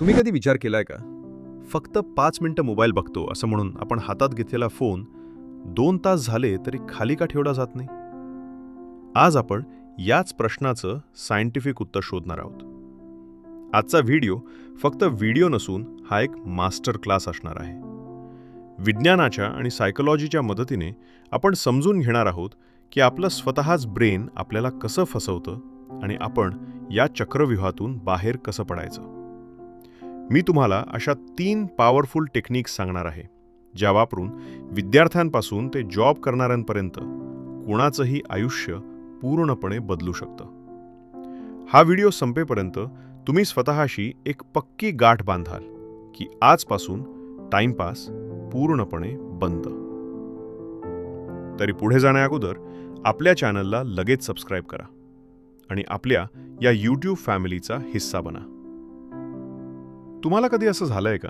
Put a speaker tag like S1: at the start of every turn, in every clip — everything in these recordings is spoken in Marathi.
S1: तुम्ही कधी विचार केलाय का? फक्त पाच मिनटं मोबाईल बघतो असं म्हणून आपण हातात घेतलेला फोन दोन तास झाले तरी खाली का ठेवला जात नाही? आज आपण याच प्रश्नाचं सायंटिफिक उत्तर शोधणार आहोत. आजचा व्हिडिओ फक्त व्हिडिओ नसून हा एक मास्टर क्लास असणार आहे. विज्ञानाच्या आणि सायकोलॉजीच्या मदतीने आपण समजून घेणार आहोत की आपलं स्वतःच ब्रेन आपल्याला कसं फसवतं आणि आपण या चक्रव्यूहातून बाहेर कसं पडायचं. मी तुम्हाला अशा तीन पॉवरफुल टेक्निक्स सांगणार आहे ज्या वापरून विद्यार्थ्यांपासून ते जॉब करणाऱ्यांपर्यंत कुणाचंही आयुष्य पूर्णपणे बदलू शकतं. हा व्हिडिओ संपेपर्यंत तुम्ही स्वतःशी एक पक्की गाठ बांधाल की आजपासून टाइमपास पूर्णपणे बंद. तरी पुढे जाण्याअगोदर आपल्या चॅनलला लगेच सबस्क्राईब करा आणि आपल्या या यूट्यूब फॅमिलीचा हिस्सा बना. तुम्हाला कधी असं झालंय का?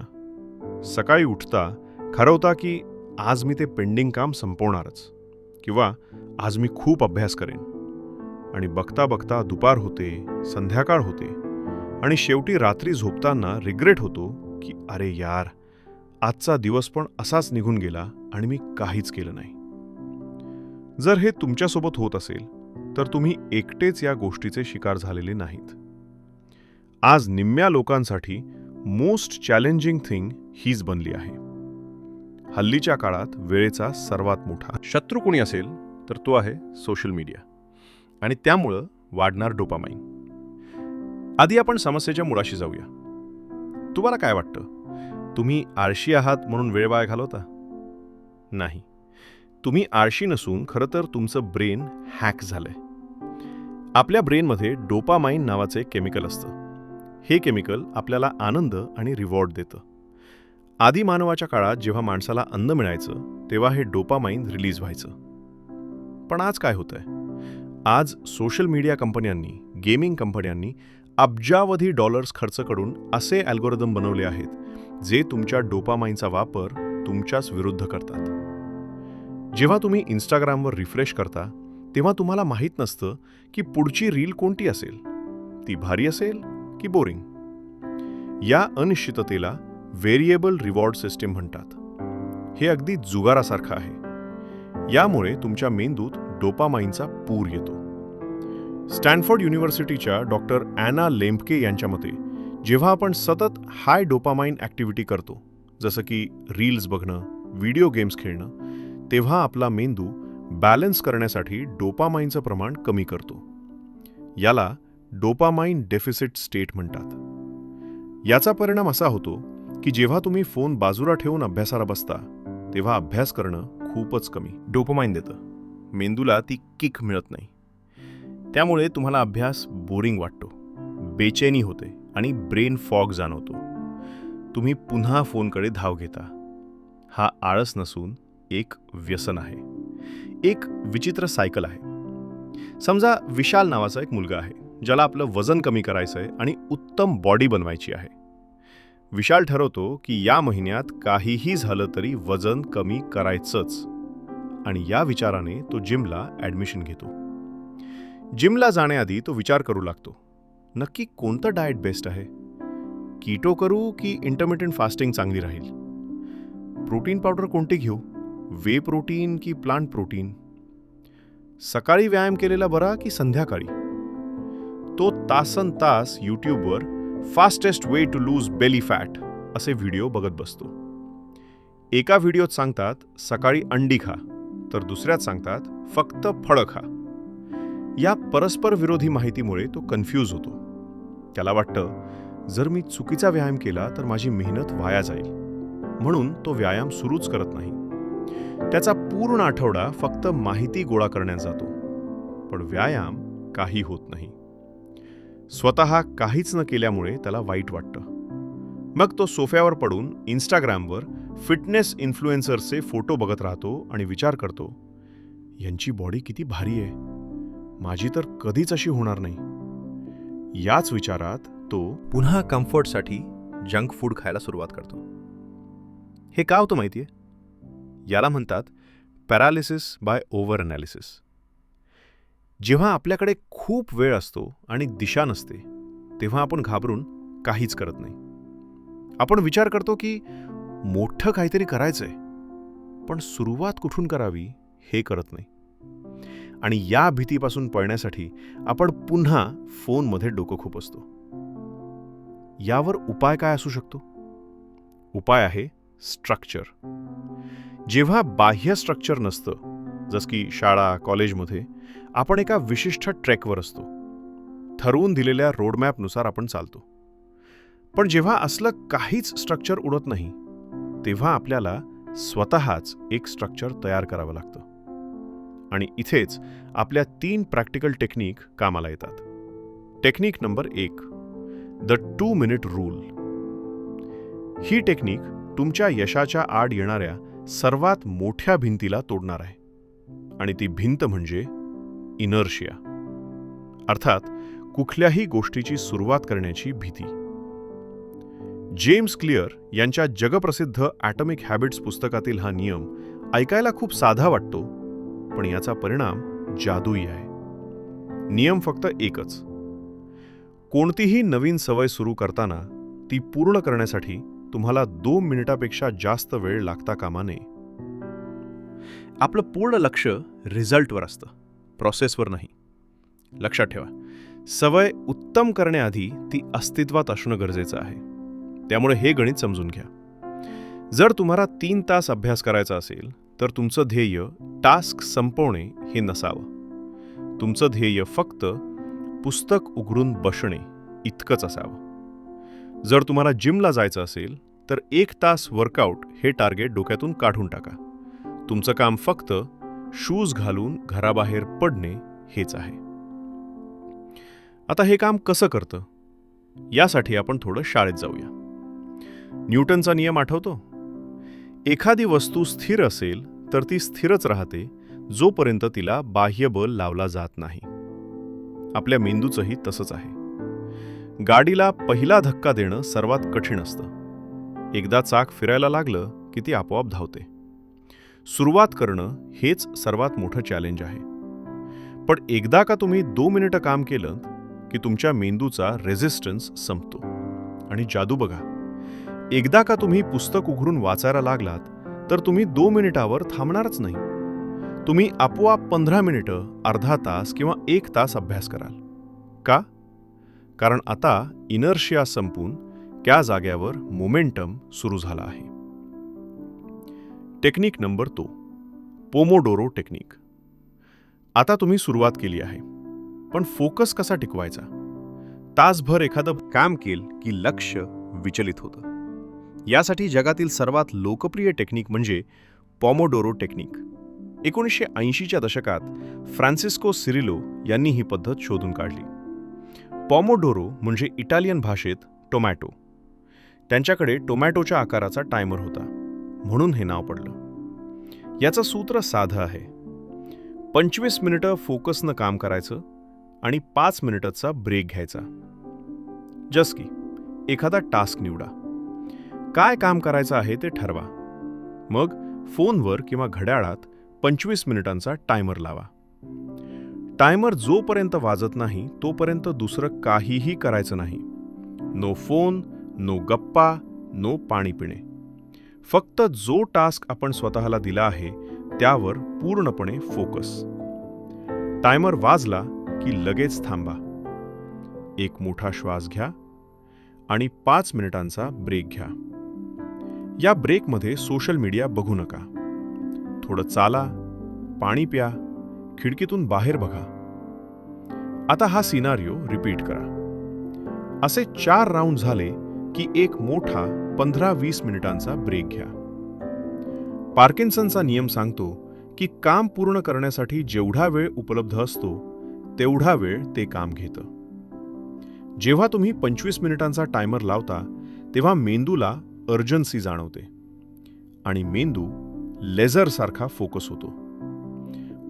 S1: सकाळी उठता ठरवता की आज मी ते पेंडिंग काम संपवणारच किंवा आज मी खूप अभ्यास करेन. आणि बघता बघता दुपार होते संध्याकाळ होते आणि शेवटी रात्री झोपताना रिग्रेट होतो की अरे यार आजचा दिवस पण असाच निघून गेला आणि मी काहीच केलं नाही. जर हे तुमच्यासोबत होत असेल तर तुम्ही एकटेच या गोष्टीचे शिकार झालेले नाहीत. आज निम्म्या लोकांसाठी मोस्ट चॅलेंजिंग थिंग हीच बनली आहे. हल्लीच्या काळात वेळेचा सर्वात मोठा शत्रू कोणी असेल तर तो आहे सोशल मीडिया. आणि त्यामुळं वाढणार डोपामाईन. आधी आपण समस्येच्या मुळाशी जाऊया. तुम्हाला काय वाटतं? तुम्ही आळशी आहात म्हणून वेळ वाया घालवता? नाही. तुम्ही आळशी नसून खरं तर तुमचं ब्रेन हॅक झालंय. आपल्या ब्रेनमध्ये डोपामाइन नावाचं एक केमिकल असतं. हे केमिकल आपल्याला आनंद आणि रिवॉर्ड देतं. आदी मानवाच्या काळात जेव्हा माणसाला अन्न मिळायचं तेव्हा हे डोपामाइन रिलीज व्हायचं. पण आज काय होतंय? आज सोशल मीडिया कंपन्यांनी गेमिंग कंपन्यांनी अब्जावधी डॉलर्स खर्च करून असे अल्गोरिदम बनवले आहेत जे तुमच्या डोपामाइनचा वापर तुमच्याच विरुद्ध करतात. जेव्हा तुम्ही इंस्टाग्रामवर रिफ्रेश करता तेव्हा तुम्हाला माहीत नसतं की पुढची रील कोणती असेल. ती भारी असेल की बोरिंग. या अनिश्चिततेला व्हेरिएबल रिवॉर्ड सिस्टीम म्हणतात. हे अगदी जुगारासारखं आहे. यामुळे तुमच्या मेंदूत डोपामाइनचा पूर येतो. स्टॅनफोर्ड युनिव्हर्सिटीच्या डॉक्टर ॲना लेम्पके यांच्या मते जेव्हा आपण सतत हाय डोपामाइन ॲक्टिव्हिटी करतो जसं की रील्स बघणं व्हिडिओ गेम्स खेळणं तेव्हा आपला मेंदू बॅलन्स करण्यासाठी डोपामाइनचं प्रमाण कमी करतो. याला डोपामाइन डेफिसिट स्टेट म्हणतात. याचा परिणाम असा होतो की जेव्हा तुम्ही फोन बाजूला ठेवून अभ्यासाला बसता तेव्हा अभ्यास करणं खूपच कमी. डोपामाइन देतं. मेंदूला ती किक मिळत नाही. त्यामुळे तुम्हाला अभ्यास बोरिंग वाटतो. बेचैनी होते आणि ब्रेन फॉग जाणवतो. तुम्ही पुन्हा फोनकडे धाव घेता. हा आळस नसून एक व्यसन आहे. एक विचित्र सायकल आहे. समजा विशाल नावाचा एक मुलगा आहे. ज्याला आपलं वजन कमी करायचं आहे आणि उत्तम बॉडी बनवायची आहे. विशाल ठरवतो की या महिन्यात काहीही झालं तरी वजन कमी करायचंच. आणि या विचाराने तो जिमला ॲडमिशन घेतो. जिमला जाण्याआधी तो विचार करू लागतो. नक्की कोणतं डाएट बेस्ट आहे? कीटो करू की इंटरमिटंट फास्टिंग चांगली राहील? प्रोटीन पावडर कोणती घेऊ? वे प्रोटीन की प्लांट प्रोटीन सकाळी व्यायाम केलेला बरा की संध्याकाळी? तासन तास यूट्यूबवर fastest way to lose belly fat असे व्हिडिओ बघत बसतो. एका व्हिडिओत सांगतात सकाळी अंडी खा तर दुसऱ्यात सांगतात फक्त फळं खा. या परस्पर विरोधी माहितीमुळे तो कन्फ्यूज होतो. त्याला वाटतं जर मी चुकीचा व्यायाम केला तर माझी मेहनत वाया जाईल. म्हणून तो व्यायाम सुरूच करत नाही. त्याचा पूर्ण आठवडा फक्त माहिती गोळा करण्यात जातो. पण व्यायाम काही होत नाही. स्वतः काहीच न केल्यामुळे त्याला वाईट वाटतं. मग तो सोफ्यावर पडून इन्स्टाग्रामवर फिटनेस इन्फ्लुएन्सर्सचे फोटो बघत राहतो आणि विचार करतो यांची बॉडी किती भारी आहे. माझी तर कधीच अशी होणार नाही. याच विचारात तो पुन्हा कम्फर्टसाठी जंक फूड खायला सुरुवात करतो. हे का होतं माहिती आहे याला म्हणतात पॅरालिसिस बाय ओव्हर अनालिसिस जेव्हा आपल्याकडे खूप वेळ असतो आणि दिशा नसते तेव्हा आपण घाबरून काहीच करत नाही. आपण विचार करतो की मोठं काहीतरी करायचंय पण सुरुवात कुठून करावी हे करत नाही. आणि या भीतीपासून पळण्यासाठी आपण पुन्हा फोनमध्ये डोकं खूप असतो. यावर उपाय काय असू शकतो? उपाय आहे स्ट्रक्चर. जेव्हा बाह्य स्ट्रक्चर नसतं जसं की शाळा कॉलेजमध्ये आपण एका विशिष्ट ट्रॅकवर असतो. ठरवून दिलेल्या रोडमॅपनुसार आपण चालतो. पण जेव्हा असलं काहीच स्ट्रक्चर उडत नाही तेव्हा आपल्याला स्वतःच एक स्ट्रक्चर तयार करावं लागतं. आणि इथेच आपल्या तीन प्रॅक्टिकल टेक्निक कामाला येतात. टेक्निक नंबर एक द टू मिनिट रूल. ही टेक्निक तुमच्या यशाच्या आड येणाऱ्या सर्वात मोठ्या भिंतीला तोडणार आहे. आणि ती भिंत म्हणजे इनर्शिया. अर्थात कुठल्याही गोष्टीची सुरुवात करण्याची भीती. जेम्स क्लिअर यांच्या जगप्रसिद्ध ॲटॉमिक हॅबिट्स पुस्तकातील हा नियम ऐकायला खूप साधा वाटतो पण याचा परिणाम जादुई आहे. नियम फक्त एकच. कोणतीही नवीन सवय सुरू करताना ती पूर्ण करण्यासाठी तुम्हाला दोन मिनिटापेक्षा जास्त वेळ लागता कामा नये. आपलं पूर्ण लक्ष रिझल्टवर असतं. प्रोसेसवर नाही. लक्षात ठेवा. सवय उत्तम करण्याआधी ती अस्तित्वात असणं गरजेचं आहे. त्यामुळे हे गणित समजून घ्या. जर तुम्हाला तीन तास अभ्यास करायचा असेल तर तुमचं ध्येय टास्क संपवणे हे नसावं. तुमचं ध्येय फक्त पुस्तक उघडून बसणे इतकंच असावं. जर तुम्हाला जिमला जायचं असेल तर एक तास वर्कआउट हे टार्गेट डोक्यातून काढून टाका. तुमचं काम फक्त शूज घालून घराबाहेर पडणे हेच आहे. आता हे काम कसं करतं? यासाठी आपण थोडं शाळेत जाऊया. न्यूटनचा नियम आठवतो? एखादी वस्तू स्थिर असेल तर ती स्थिरच राहते जोपर्यंत तिला बाह्य बल लावला जात नाही. आपल्या मेंदूचंही तसंच आहे. गाडीला पहिला धक्का देणं सर्वात कठीण असतं. एकदा चाक फिरायला लागलं की ती आपोआप धावते. सुरुवात करणं हेच सर्वात मोठं चॅलेंज आहे. पण एकदा का तुम्ही दो मिनिटं काम केलं की तुमच्या मेंदूचा रेझिस्टन्स संपतो. आणि जादू बघा. एकदा का तुम्ही पुस्तक उघडून वाचायला लागलात तर तुम्ही दो मिनिटावर थांबणारच नाही. तुम्ही आपोआप पंधरा मिनिटं अर्धा तास किंवा एक तास अभ्यास कराल. का? कारण आता इनर्शिया संपून त्या जाग्यावर मोमेंटम सुरू झाला आहे. टेक्निक नंबर तो पोमोडोरो टेक्निक. आता तुम्ही सुरुवात केली आहे पण फोकस कसा टिकवायचा? तासभर एखादं काम केल की लक्ष विचलित होतं. यासाठी जगातील सर्वात लोकप्रिय टेक्निक म्हणजे पॉमोडोरो टेक्निक. एकोणीसशे ऐंशीच्या दशकात फ्रान्सिस्को सिरिलो यांनी ही पद्धत शोधून काढली. पॉमोडोरो म्हणजे इटालियन भाषेत टोमॅटो. त्यांच्याकडे टोमॅटोच्या आकाराचा टायमर होता म्हणून हे नाव पडलं. याचं सूत्र साधं आहे. पंचवीस मिनिटं फोकसनं काम करायचं आणि पाच मिनिटाचा ब्रेक घ्यायचा. जस की एखादा टास्क निवडा. काय काम करायचं आहे ते ठरवा. मग फोनवर किंवा घड्याळात पंचवीस मिनिटांचा टायमर लावा. टायमर जोपर्यंत वाजत नाही तोपर्यंत दुसरं काहीही करायचं नाही. नो फोन नो गप्पा नो पाणी पिणे. फक्त जो टास्क आपण स्वतःला दिला आहे त्यावर पूर्णपणे फोकस. टायमर वाजला की लगेच थांबा. एक मोठा श्वास घ्या आणि पाच मिनिटांचा ब्रेक घ्या. या ब्रेकमध्ये सोशल मीडिया बघू नका. थोडं चाला पाणी प्या खिडकीतून बाहेर बघा. आता हा सिनारिओ रिपीट करा. असे चार राऊंड झाले की एक मोठा पंधरा वीस मिनिटांचा ब्रेक घ्या. पार्किन्सनचा नियम सांगतो की काम पूर्ण करण्यासाठी जेवढा वेळ उपलब्ध असतो तेवढा वेळ ते काम घेतं. जेव्हा तुम्ही पंचवीस मिनिटांचा टायमर लावता तेव्हा मेंदूला अर्जन्सी जाणवते आणि मेंदू लेझरसारखा फोकस होतो.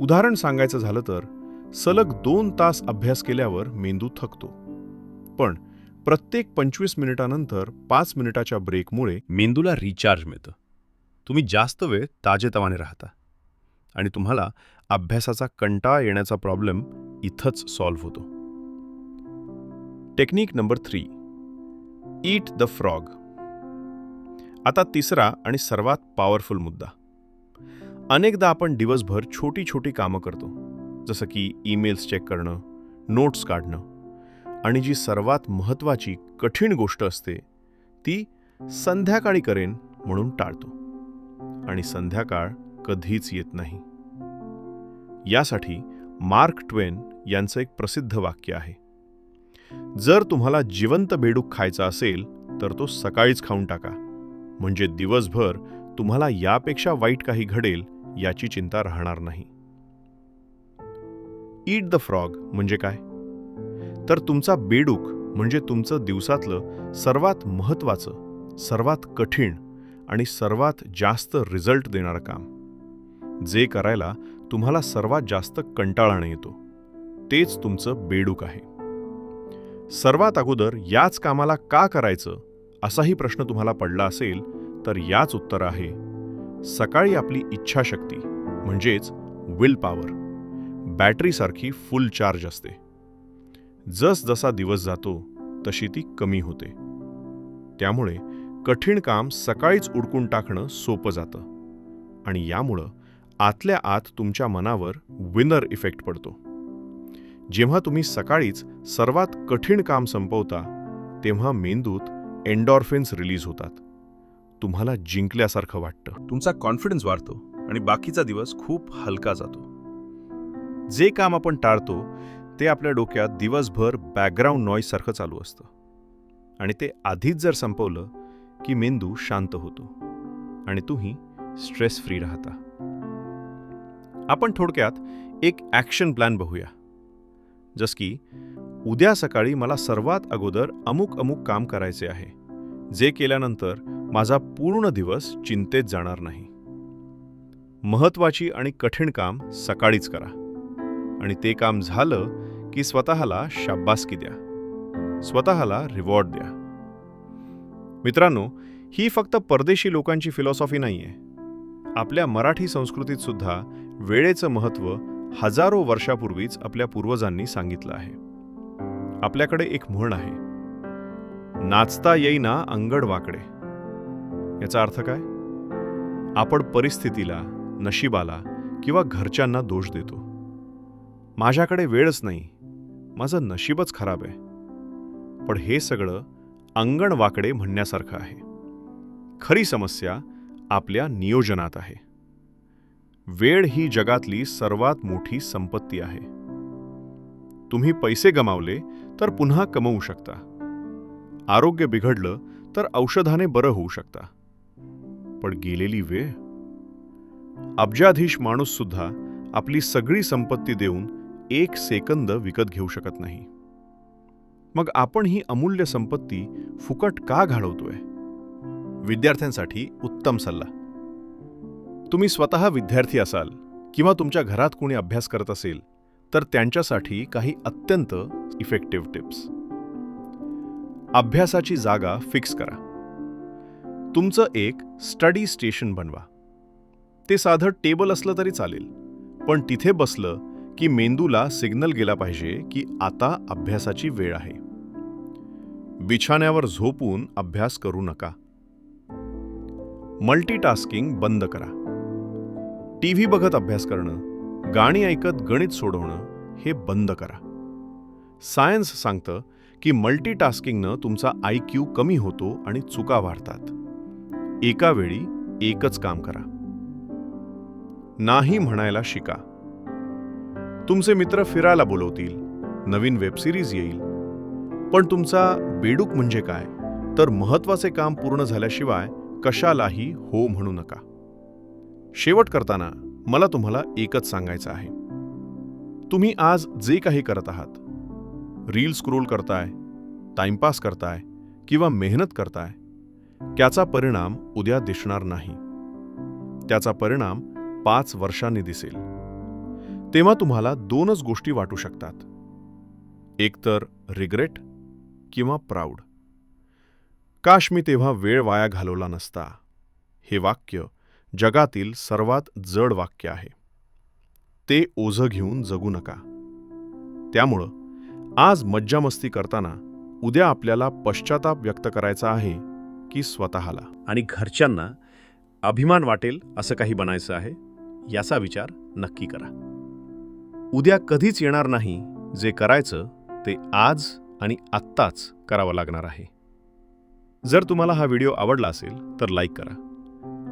S1: उदाहरण सांगायचं झालं तर सलग दोन तास अभ्यास केल्यावर मेंदू थकतो. पण प्रत्येक पंचवीस मिनिटानंतर पाच मिनिटाच्या ब्रेकमुळे
S2: मेंदूला रिचार्ज मिळतं. तुम्ही जास्त वेळ ताजेतवाने राहता. आणि तुम्हाला अभ्यासाचा कंटाळा येण्याचा प्रॉब्लेम इथंच सॉल्व्ह होतो.
S1: Technique number three eat the frog आता तिसरा आणि सर्वात पॉवरफुल मुद्दा. अनेकदा आपण दिवसभर छोटी छोटी कामं करतो. जसं की ईमेल्स चेक करणं नोट्स काढणं. आणि जी सर्वात महत्त्वाची कठीण गोष्ट असते ती संध्याकाळी करेन म्हणून टाळतो. आणि संध्याकाळ कधीच येत नाही. यासाठी मार्क ट्वेन यांचं एक प्रसिद्ध वाक्य आहे. जर तुम्हाला जिवंत बेडूक खायचा असेल तर तो सकाळीच खाऊन टाका. म्हणजे दिवसभर तुम्हाला यापेक्षा वाईट काही घडेल याची चिंता राहणार नाही. ईट द फ्रॉग म्हणजे काय? तर तुमचा बेडूक म्हणजे तुमचं दिवसातलं सर्वात महत्त्वाचं सर्वात कठीण आणि सर्वात जास्त रिझल्ट देणारं काम. जे करायला तुम्हाला सर्वात जास्त कंटाळाने येतो. तेच तुमचं बेडूक आहे. सर्वात अगोदर याच कामाला का करायचं असाही प्रश्न तुम्हाला पडला असेल तर याच उत्तर आहे सकाळी आपली इच्छाशक्ती म्हणजेच विल पॉवर बॅटरीसारखी फुल चार्ज असते. जसजसा दिवस जातो तशी ती कमी होते. त्यामुळे कठीण काम सकाळीच उडकून टाकणं सोपं जातं. आणि यामुळं आतल्या आत तुमच्या मनावर विनर इफेक्ट पडतो. जेव्हा तुम्ही सकाळीच सर्वात कठीण काम संपवता तेव्हा मेंदूत एन्डॉर्फिन्स रिलीज होतात. तुम्हाला जिंकल्यासारखं वाटतं.
S2: तुमचा कॉन्फिडन्स वाढतो आणि बाकीचा दिवस खूप हलका जातो. जे काम आपण टाळतो
S1: ते आपल्या डोक्यात दिवसभर बॅकग्राऊंड नॉईज सारखं चालू असतं. आणि ते आधीच जर संपवलं की मेंदू शांत होतो. आणि तुम्ही स्ट्रेस फ्री राहता. आपण थोडक्यात एक ॲक्शन प्लॅन बघूया. जस की उद्या सकाळी मला सर्वात अगोदर अमुक अमुक काम करायचे आहे जे केल्यानंतर माझा पूर्ण दिवस चिंतेत जाणार नाही. महत्त्वाची आणि कठीण काम सकाळीच करा. आणि ते काम झालं की स्वतःला शाब्बासकी द्या. स्वतःला रिवॉर्ड द्या. मित्रांनो ही फक्त परदेशी लोकांची फिलॉसॉफी नाही आहे आपल्या मराठी संस्कृतीत सुद्धा वेळेचं महत्त्व हजारो वर्षापूर्वीच आपल्या पूर्वजांनी सांगितलं आहे. आपल्याकडे एक म्हण आहे नाचता येईना अंगड वाकडे. याचा अर्थ काय? आपण परिस्थितीला नशिबाला किंवा घरच्यांना दोष देतो. माझ्याकडे वेळच नाही. माझं नशीबच खराब आहे. पण हे सगळं अंगण वाकडे म्हणण्यासारखं आहे. खरी समस्या आपल्या नियोजनात आहे. वेळ ही जगातली सर्वात मोठी संपत्ती आहे. तुम्ही पैसे गमावले तर पुन्हा कमवू शकता. आरोग्य बिघडलं तर औषधाने बरं होऊ शकता. पण गेलेली वेळ? अब्जाधीश माणूस सुद्धा आपली सगळी संपत्ती देऊन एक सेकंद विकत घेऊ शकत नाही. मग आपण ही अमूल्य संपत्ती फुकट का घालवतोय? विद्यार्थ्यांसाठी उत्तम सल्ला. तुम्ही स्वतः विद्यार्थी असाल किंवा तुमच्या घरात कोणी अभ्यास करत असेल तर त्यांच्यासाठी काही अत्यंत इफेक्टिव्ह टिप्स अभ्यासाची जागा फिक्स करा. तुमचं एक स्टडी स्टेशन बनवा. ते साधं टेबल असलं तरी चालेल पण तिथे बसलं की मेंदूला सिग्नल गेला पाहिजे की आता अभ्यासाची वेळ आहे. बिछाण्यावर झोपून अभ्यास करू नका. मल्टीटास्किंग बंद करा. टीव्ही बघत अभ्यास करणं गाणी ऐकत गणित सोडवणं हे बंद करा. सायन्स सांगतं की मल्टीटास्किंगनं तुमचा आय क्यू कमी होतो आणि चुका वाढतात. एका वेळी एकच काम करा. नाही म्हणायला शिका. तुमचे मित्र फिरायला बोलवतील नवीन वेबसिरीज येईल. पण तुमचा बेडूक म्हणजे काय? तर महत्त्वाचे काम पूर्ण झाल्याशिवाय कशालाही हो म्हणू नका. शेवट करताना मला तुम्हाला एकच सांगायचं आहे. तुम्ही आज जे काही करत आहात रील स्क्रोल करताय टाइमपास करताय किंवा मेहनत करताय त्याचा परिणाम उद्या दिसणार नाही. त्याचा परिणाम पाच वर्षांनी दिसेल. तेव्हा तुम्हाला दोनच गोष्टी वाटू शकतात. एकतर रिग्रेट किंवा प्राऊड काश मी तेव्हा वेळ वाया घालवला नसता. हे वाक्य जगातील सर्वात जड वाक्य आहे. ते ओझं घेऊन जगू नका. त्यामुळं आज मज्जामस्ती करताना उद्या आपल्याला पश्चाताप व्यक्त करायचा आहे की स्वतःला.
S2: आणि घरच्यांना अभिमान वाटेल असं काही बनायचं आहे याचा विचार नक्की करा. उद्या कधीच येणार नाही जे करायचं ते आज आणि आत्ताच करावं लागणार आहे. जर तुम्हाला हा व्हिडिओ आवडला असेल तर लाईक करा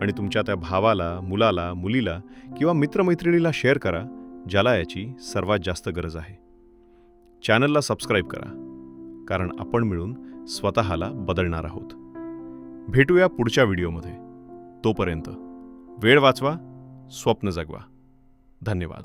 S2: आणि तुमच्या त्या भावाला मुलाला मुलीला किंवा मित्रमैत्रिणीला शेअर करा ज्याला याची सर्वात जास्त गरज आहे. चॅनलला सबस्क्राईब करा कारण आपण मिळून स्वतःला बदलणार आहोत. भेटूया पुढच्या व्हिडिओमध्ये. तोपर्यंत वेळ वाचवा स्वप्न जगवा. धन्यवाद.